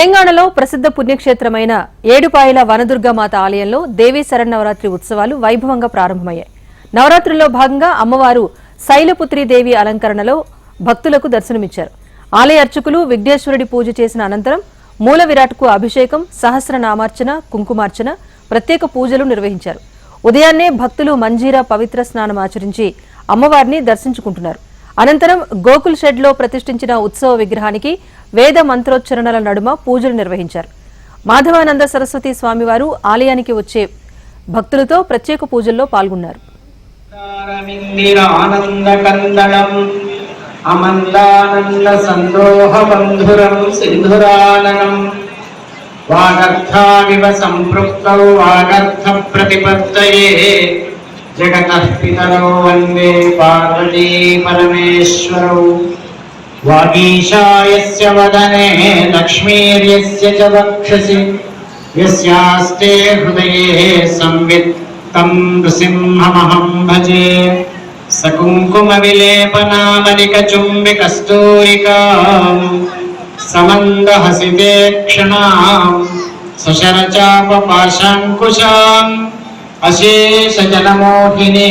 తెలంగాణలో ప్రసిద్ధ పుణ్యక్షేత్రమైన ఏడుపాయల వనదుర్గమాత ఆలయంలో దేవీ శరన్నవరాత్రి ఉత్సవాలు వైభవంగా ప్రారంభమయ్యాయి. నవరాత్రుల్లో భాగంగా అమ్మవారు శైలపుత్రి దేవి అలంకరణలో భక్తులకు దర్శనమిచ్చారు. ఆలయ అర్చకులు విఘ్నేశ్వరుడి పూజ చేసిన అనంతరం మూల విరాట్కు అభిషేకం సహస్రనామార్చన కుంకుమార్చన ప్రత్యేక పూజలు నిర్వహించారు. ఉదయాన్నే భక్తులు మంజీరా పవిత్ర స్నానం ఆచరించి అమ్మవారిని దర్శించుకుంటున్నారు. అనంతరం గోకుల్ షెడ్లో ప్రతిష్ఠించిన ఉత్సవ విగ్రహానికి వేద మంత్రోచ్చరణల నడుమ పూజలు నిర్వహించారు. మాధవానంద సరస్వతి స్వామివారు ఆలయానికి వచ్చే భక్తులతో ప్రత్యేక పూజల్లో పాల్గొన్నారు. అమందానంద సందోహ బంధురం సింధురాననం వాగర్థావివ వాగర్థ ప్రతిపత్తయే. जगतः वंदे पार्वती परमेश्वरौ। वागीशायस्य वदने, लक्ष्मीर्यस्य च वक्षसि। यस्यास्ते हृदये संवित् तं नृसिंहमहं भजे। सकुङ्कुमविलेपनामलिकचुम्बिकस्तूरिकाम् समन्दहसिते क्षणाम् सशरचापपाशाङ्कुशाम् अशेष जनमोहिने